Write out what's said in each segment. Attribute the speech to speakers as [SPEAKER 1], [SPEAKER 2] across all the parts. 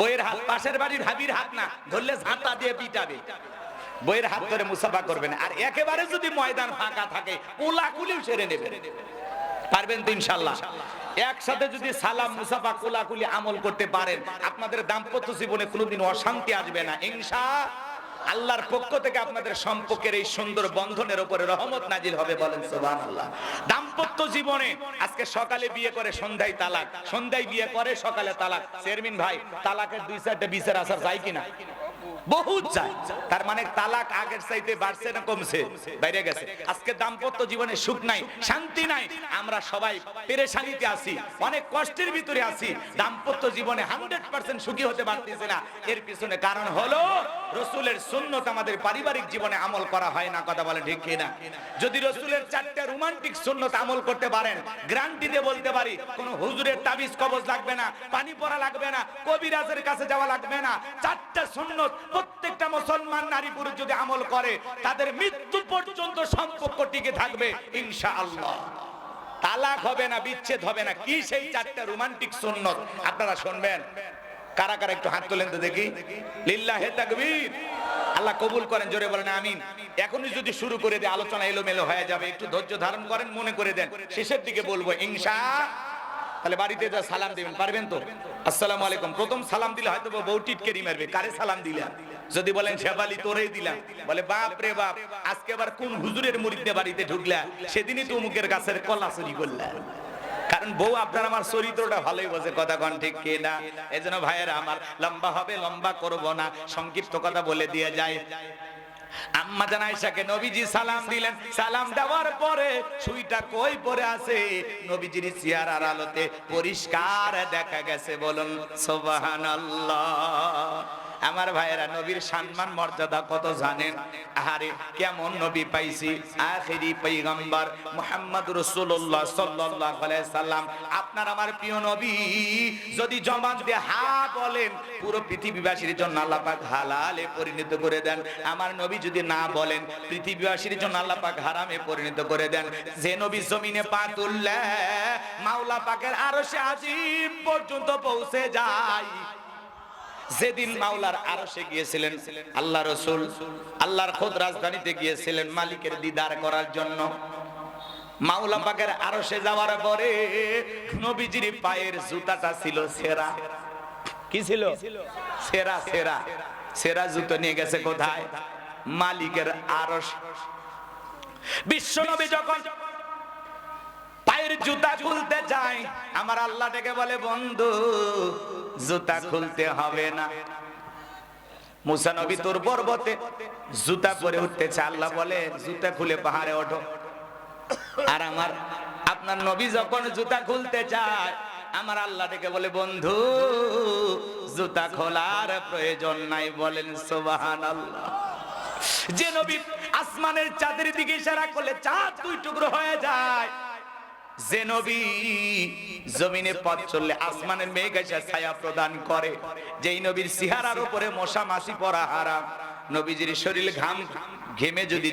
[SPEAKER 1] বইয়ের হাত, পাশের বাড়ির হাবির হাত না, ধরলে ঝাঁটা দিয়ে পিটাবে। বইয়ের হাত ধরে মুসাফা করবেন। আর একেবারে যদি ময়দান ফাঁকা থাকে, কোলাকুলিও সেরে নেবেন পারবেন তো ইনশাল্লাহ। একসাথে যদি সালাম, মুসাফা, কোলাকুলি আমল করতে পারেন, আপনাদের দাম্পত্য জীবনে কোনোদিন অশান্তি আসবে না। ইনশা আল্লাহর পক্ষ থেকে আপনাদের সম্পর্কের এই সুন্দর বন্ধনের উপরে রহমত নাজিল হবে বলেন আল্লাহ দাম্পত্য জীবনে আজকে সকালে বিয়ে করে, সন্ধ্যায় তালাক। সন্ধ্যায় বিয়ে করে, সকালে তালাক। চেয়ারম্যান ভাই, তালাকের দুই চারটে বিচার আসার যায় কিনা? বহুত যায়। তার মানে তালাক আগের চাইতে বাড়ছে না কমছে, বাইরে গেছে। আজকে দাম্পত্য জীবনে সুখ নাই, শান্তি নাই, আমরা সবাই পেরেশানিতে আছি, অনেক কষ্টের ভিতরে আছি। দাম্পত্য জীবনে হান্ড্রেড পার্সেন্ট সুখী হতে পারতেছে না। এর পিছনে কারণ হলো, রসুলের সুন্নত আমাদের পারিবারিক জীবনে আমল করা হয় না, কথা বলে ঠিক কিনা? যদি রসুলের চারটে রোমান্টিক সুন্নত আমল করতে পারেন, গ্রান্টি দিয়ে বলতে পারি, কোন হুজুরের তাবিজ কবজ লাগবে না, পানি পড়া লাগবে না, কবিরাজের কাছে যাওয়া লাগবে না, চারটা সুন্নত প্রত্যেকটা মুসলমান নারী পুরুষ যদি আমল করে, তাদের মৃত্যু পর্যন্ত সম্পর্ক টিকে থাকবে, ইনশাআল্লাহ। তালাক হবে না, বিচ্ছেদ হবে না। কি সেই চারটা রোমান্টিক সুন্নত? আপনারা শুনবেন। কারা কারা একটু হাত তোলেন তো দেখি। লিল্লাহে তাকবীর। আল্লাহ কবুল করেন, জোরে বলেন, আমিন। এখনই যদি শুরু করে দেয়, আলোচনা এলোমেলো হয়ে যাবে। একটু ধৈর্য ধারণ করেন, মনে করে দেন। শেষের দিকে বলব, ইনশা। তাহলে বাড়িতে সালাম দিবেন, পারবেন তো? আসসালামু আলাইকুম। প্রথম সালাম দিলে হয়তো বউ টিটকেরি মারবে কারে সালাম দিলাম যদি বলেন, শেফালি, তোরেই দিলাম। বলে, বাপ রে বাপ, আজকে আবার কোন হুজুরের মুরিদে বাড়িতে ঢুকলা? সেদিনই তো মুখের গাছের কলা চুরি করলা। কারণ বউ আপনার আমার চরিত্রটা ভালোই বোঝে, কথা কন ঠিক কে না? এই জন্য ভাইয়েরা আমার, লম্বা হবে, লম্বা করব না। সংক্ষিপ্ত কথা বলে দিয়ে যায়। আম্মা জান আয়েশাকে নবীজি সালাম দিলেন। সালাম দেওয়ার পরে সুইটা কই পরে আছে? নবীজির চেহারার আলোতে পরিষ্কার দেখা গেছে, বলুন, সুবহানাল্লাহ। আমার ভাইয়েরা, নবীর সম্মান, মর্যাদা কত জানেন? আহারে, কেমন নবী পাইছি? আখেরি পৈগম্বর মুহাম্মদ রাসূলুল্লাহ সাল্লাল্লাহু আলাইহি সাল্লাম। আপনার আমার প্রিয় নবী, যদি জবান দিয়ে হা বলেন, পুরো পৃথিবীবাসীর জন্য আল্লাহ পাক হালালে পরিণত করে দেন। আমার নবী যদি না বলেন, পৃথিবীবাসীর জন্য আল্লাহ পাক হারামে পরিণত করে দেন। যে নবী জমিনে পা তুললে, মাওলা পাকের আরশে আজিম পর্যন্ত পৌঁছে যায়। যেদিন মাওলার আরশে গিয়েছিলেন, আল্লাহ রসুল, আল্লাহর খোদ রাজধানীতে গিয়েছিলেন মালিকের দিদার করার জন্য। মাওলা পাকের আরশে যাওয়ার পরে নবীজির পায়ের জুতাটা ছিল সেরা। কি ছিল? সেরা সেরা। সেরা জুতো নিয়ে গেছে কোথায়? মালিকের আরশ। বিশ্ব নবী যখন পায়ের জুতা খুলতে চাই। আমার আল্লাহ ডেকে বলে, বন্ধু, জুতা খুলতে হবে না। মুসা নবী তোর পর্বতে জুতা পরে উঠতেছে। আল্লাহ বলে, জুতা খুলে পাহাড়ে ওঠো। আর আমার, আপনার নবী যখন জুতা খুলতে চায়, আমার আল্লাহ ডেকে বলে, বন্ধু, জুতা খোলার প্রয়োজন নাই। বলেন সোবাহান আল্লাহ যে নবী আসমানের চাঁদের দিকে ইশারা করলে চাঁদ দুই টুকরো হয়ে যায়। যে নবী জমিনে পথ চললে আসমানের মেঘ এসে ছায়া প্রদান করে, যেই নবীর সিহারার উপরে মশা মাছি পরা নবীজির শরীর ঘাম ঘেমে যদি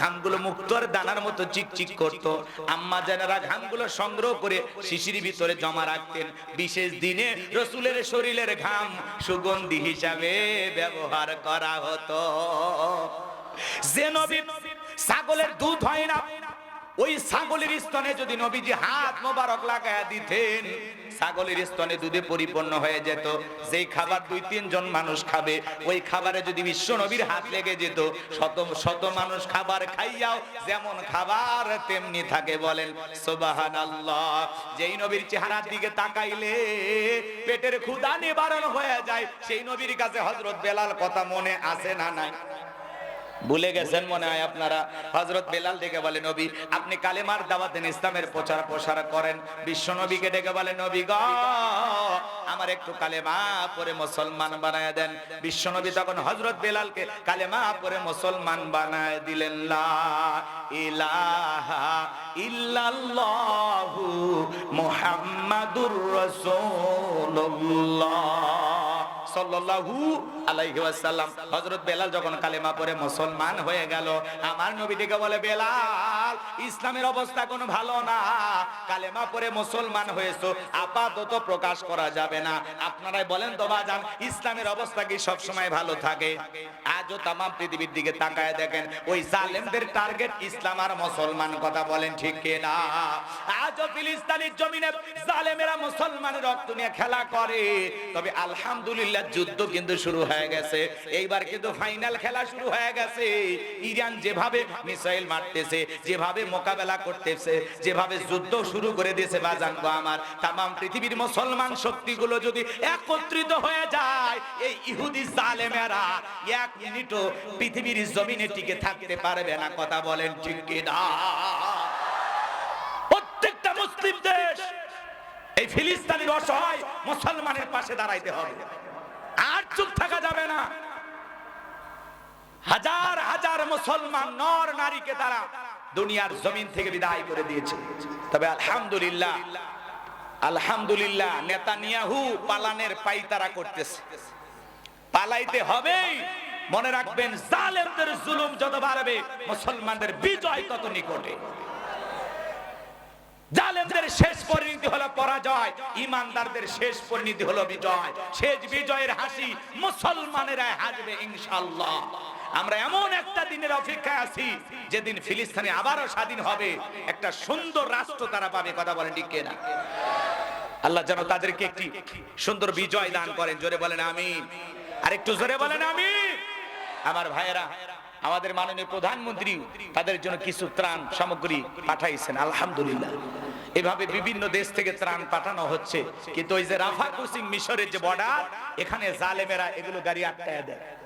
[SPEAKER 1] ঘামগুলো মুক্তর দানার মতো চিকচিক করত। আম্মা ঘামগুলো সংগ্রহ করে শিশির ভিতরে জমা রাখতেন। বিশেষ দিনে রসুলের শরীরের ঘাম সুগন্ধি হিসাবে ব্যবহার করা হতো। যে নবী ছাগলের দুধ হয় না ওই ছাগলের স্তনে যদি নবীজি হাত মোবারক লাগায়া দিতেন, ছাগলের স্তনে দুধে পরিপূর্ণ হয়ে যেত। যেই খাবার দুই তিনজন মানুষ খাবে, ওই খাবারে যদি বিশ্ব নবীর হাত লেগে যেত, শত শত মানুষ খাবার খাইয়াও যেমন খাবার তেমনি থাকে বলেন। সোবাহান আল্লাহ যেই নবীর চেহারার দিকে তাকাইলে পেটের ক্ষুদা নিবারণ হয়ে যায়, সেই নবীর কাছে হজরত বেলাল কথা মনে আসে না নাই? ভুলে গেছেন মনে হয় আপনারা? হজরত বেলাল ডেকে বলে, নবী, আপনি কালেমার দাওয়াতেন ইসলামের প্রচার প্রসার করেন। বিশ্ব নবীকে ডেকে বলে, নবী গ, আমার একটু কালেমা পরে মুসলমান বানায় দেন। বিশ্ব নবী তখন হজরত বেলালকে কালেমা পরে মুসলমান বানায় দিলেন, লা ইলাহা সাল্লাল্লাহু আলাইহি ওয়াসাল্লাম। হযরত বেলাল যখন কালেমা পড়ে মুসলমান হয়ে গেল, আমার নবী ডেকে বলে, বেলাল, ইসলামের অবস্থা কোনো ভালো না। কালেমা পরে মুসলমান হয়েছো, আপাতত প্রকাশ করা যাবে না। আপনারাই বলেন তো বাজান, ইসলামের অবস্থা কি সব সময় ভালো থাকে? আজও তাম পৃথিবীর দিকে তাকায় দেখেন, ওই জালেমদের টার্গেট ইসলাম আর মুসলমান কথা বলেন ঠিক কিনা? আজও ফিলিস্তিনের জমিনে জালেমেরা মুসলমানের রক্ত নিয়ে খেলা করে। তবে আলহামদুলিল্লাহ যুদ্ধ কিন্তু শুরু হয়ে গেছে। এইবার কিন্তু ফাইনাল খেলা শুরু হয়ে গেছে। ইরান যেভাবে মিসাইল মারতেছে, যেভাবে মোকাবেলা করতেছে, যেভাবে যুদ্ধ শুরু করে দিয়েছে বাজান গো আমার তাম পৃথিবীর মুসলমান শক্তিগুলো যদি একত্রিত হয়ে যায়, এই ইহুদি জালেমেরা এক মিনিটও পৃথিবীর জমিনে টিকে থাকতে পারবে না। কথা বলেন ঠিক কিনা? প্রত্যেকটা মুসলিম দেশ এই ফিলিস্তিনের অসহায় মুসলমানের পাশে দাঁড়াইতে হবে। চুপ থাকা যাবে না। হাজার হাজার মুসলমান, নর নারীকে তারা দুনিয়ার জমিন থেকে বিদায় করে দিয়েছে। তবে আলহামদুলিল্লাহ আলহামদুলিল্লাহ নেতানিয়াহু পালানের পাইতারা করতেছে। পালাইতে হবেই। মনে রাখবেন, জালেমদের জুলুম যত বাড়বে, মুসলমানদের বিজয় তত নিকটে। জালেমদের শেষ পরিণতি হলো পরাজয় ইমানদারদের শেষ পরিণতি হলো বিজয়। শেষ বিজয়ের হাসি মুসলমানেরা হাসবে ইনশাআল্লাহ। আমরা এমন একটা দিনের অপেক্ষায় আছি, যেদিন ফিলিস্তিনে আবারও স্বাধীন হবে। একটা সুন্দর রাষ্ট্র তারা পাবে, কথা বলেন ঠিক না আল্লাহ যেন তাদেরকে একটি সুন্দর বিজয় দান করেন। জোরে বলেন আমিন। আর একটু জোরে বলেন আমিন। আমার ভাইয়েরা আমাদের মাননীয় প্রধানমন্ত্রী তাদের জন্য কিছু ত্রাণ সামগ্রী পাঠাইছেন, আলহামদুলিল্লাহ। এভাবে বিভিন্ন দেশ থেকে ত্রাণ পাঠানো হচ্ছে। কিন্তু ওই যে রাফা কুসিং মিশরের যে বর্ডার, এখানে জালেমেরা এগুলো গাড়ি আটকায় দেয়।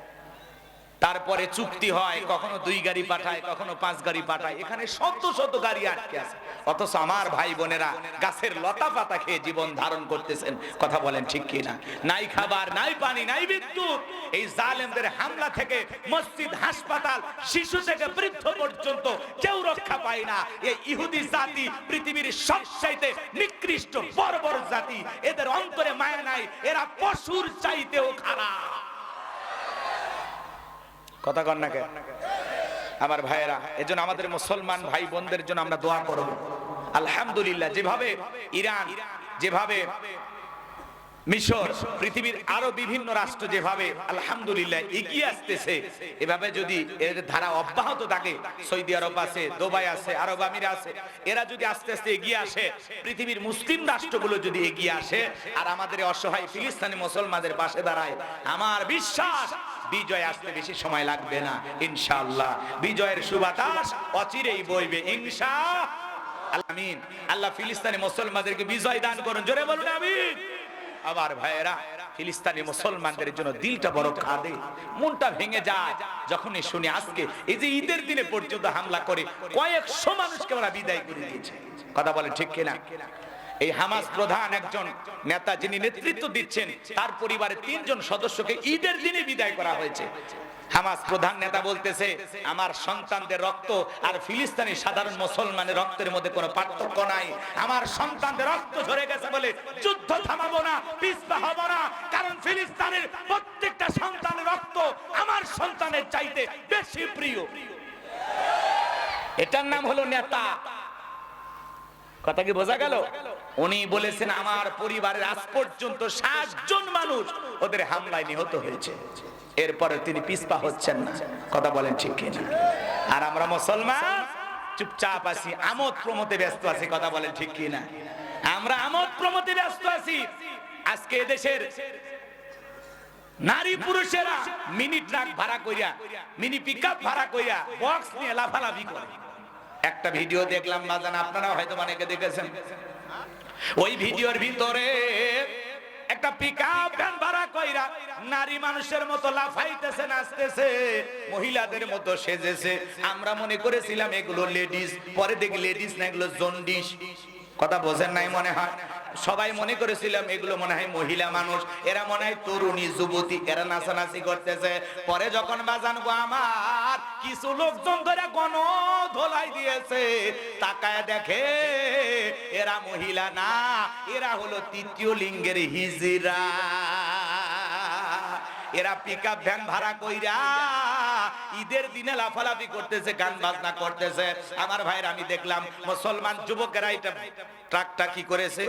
[SPEAKER 1] তারপরে চুক্তি হয়, কখনো দুই গাড়ি পাঠায়, কখনো পাঁচ গাড়ি পাঠায়। এখানে শত শত গাড়ি আটকে আছে। অথচ আমার ভাই বোনেরা গাছের লতা পাতা খেয়ে জীবন ধারণ করতেছেন। কথা বলেন ঠিক কি না নাই খাবার, নাই পানি, নাই বিদ্যুৎ। এই জালেমদের হামলা থেকে মসজিদ, হাসপাতাল, শিশু থেকে বৃদ্ধ পর্যন্ত কেউ রক্ষা পায় না। এই ইহুদি জাতি পৃথিবীর সবচাইতে নিকৃষ্ট, বর্বর জাতি। এদের অন্তরে মায়া নাই, এরা পশুর চাইতেও খারাপ। কথা কন না কে? আমার ভাইয়েরা, এজন্য আমাদের মুসলমান ভাই বোনদের জন্য আমরা দোয়া করব আলহামদুলিল্লাহ, যেভাবে ইরান, যেভাবে মিশর, পৃথিবীর আরও বিভিন্ন রাষ্ট্র যেভাবে আলহামদুলিল্লাহ এগিয়ে আসতেছে, এভাবে যদি এর ধারা অব্যাহত থাকে, সৌদি আরব আছে, দুবাই আছে, আরব আমির আছে, এরা যদি আস্তে আস্তে এগিয়ে আসে, পৃথিবীর মুসলিম রাষ্ট্রগুলো যদি এগিয়ে আসে, আর আমাদের অসহায় ফিলিস্তিনি মুসলমানদের পাশে দাঁড়ায়, আমার বিশ্বাস বিজয় আসতে বেশি সময় লাগবে না, ইনশাআল্লাহ। বিজয়ের সুবাতাস অচিরেই বইবে, ইনশা আল্লাহ ফিলিস্তানি মুসলমানদেরকে বিজয় দান করুন, জোরে বলুন, আমিন। আবার ভাইয়েরা, ফিলিস্তানি মুসলমানদের জন্য দিলটা বড় কাঁদে, মনটা ভেঙে যায়। যখনই শুনি আজকে, এই যে ঈদের দিনে পর্যন্ত হামলা করে, কয়েকশো মানুষকে আমরা বিদায় করে দিয়েছে। কথা বলে ঠিক কিনা? এই হামাস প্রধান একজন নেতা যিনি নেতৃত্ব দিচ্ছেন, তার পরিবারের তিনজন সদস্যকে ঈদের দিনে বিদায় করা হয়েছে। হামাস প্রধান নেতা বলতেছে, আমার সন্তানদের রক্ত আর ফিলিস্তিনি সাধারণ মুসলমানের রক্তের মধ্যে কোনো পার্থক্য নাই। আমার সন্তানদের রক্ত ঝরে গেছে বলে যুদ্ধ থামাবো না পিছপা হব না। কারণ ফিলিস্তিনের প্রত্যেকটা সন্তানের রক্ত আমার সন্তানের চাইতে বেশি প্রিয়। এটার নাম হলো নেতা। কথা কি বোঝা গেল? উনি বলেছেন, আমার পরিবারের আজ পর্যন্ত ষাট জন মানুষ ওদের হামলায় নিহত হয়েছে। এরপরে তিনি পিসপা হচ্ছেন না। কথা বলেন ঠিক কিনা? আর আমরা মুসলমান, চুপচাপ আছি, আমোদ প্রমোতে ব্যস্ত আছি, কথা বলেন ঠিক কিনা? আমরা আমোদ প্রমোতে ব্যস্ত আছি। আজকে দেশের নারী পুরুষেরা মিনি ট্রাক ভাড়া কইরা, মিনি পিকআপ ভাড়া কইরা বক্স নিয়ে লাফালাফি করে। একটা ভিডিও দেখলাম বাজান আপনারা হয়তো অনেকে দেখেছেন। ওই ভিডিওর ভিতরে একটা পিকআপ ভ্যান ভাড়া কইরা নারী মানুষের মতো লাফাইতেছে, নাচতেছে, মহিলাদের মতো সেজেছে। আমরা মনে করেছিলাম এগুলো লেডিস পরে দেখি লেডিস না, এগুলো জন্ডিস। কথা বোঝেন নাই মনে হয়? সবাই মনে করেছিলাম এগুলো মনে হয় মহিলা মানুষ। এরা মনে হয় তরুণী, যুবতী, এরা নাচানাচি করতেছে। পরে যখন বাজানবো আমার, কিছু লোকজন ধরে গণ ধোলাই দিয়েছে। তাকায় দেখে এরা মহিলা না, এরা হলো তৃতীয় লিঙ্গের হিজরা এরা পিকআপ ভ্যান ভাড়া কইরা ঈদের দিনে লাফালাফি করতেছে, গান বাজনা করতেছে। আমার ভাইয়ের আমি দেখলাম, মুসলমান যুবকেরা এটা ট্রাকটা কি করেছে?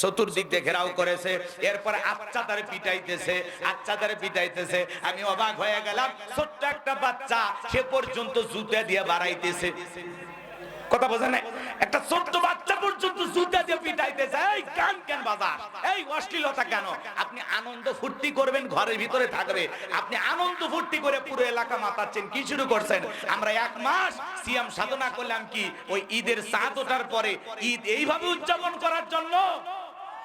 [SPEAKER 1] চতুর্দিক দিয়ে ঘেরাও করেছে, এরপর আচ্ছা তারে পিটাইতেছে আচ্ছা তারে পিটাইতেছে। আমি অবাক হয়ে গেলাম, ছোট্ট একটা বাচ্চা সে পর্যন্ত জুতে দিয়ে বাড়াইতেছে। কথা বোঝা নাই? একটা ছোট্ট বাচ্চা পর্যন্ত জুতা দিয়ে পিটাইতেছে। এই কান কেন বাজার এই অশ্লীলতা কেন? আপনি আনন্দ ফুর্তি করবেন, ঘরের ভিতরে থাকবে। আপনি আনন্দ ফুর্তি করে পুরো এলাকা মাতাচ্ছেন। কি শুরু করছেন? আমরা এক মাস সিয়াম সাধনা করলাম কি? ওই ঈদের চাঁদ ওঠার পরে ঈদ এইভাবে উদযাপন করার জন্য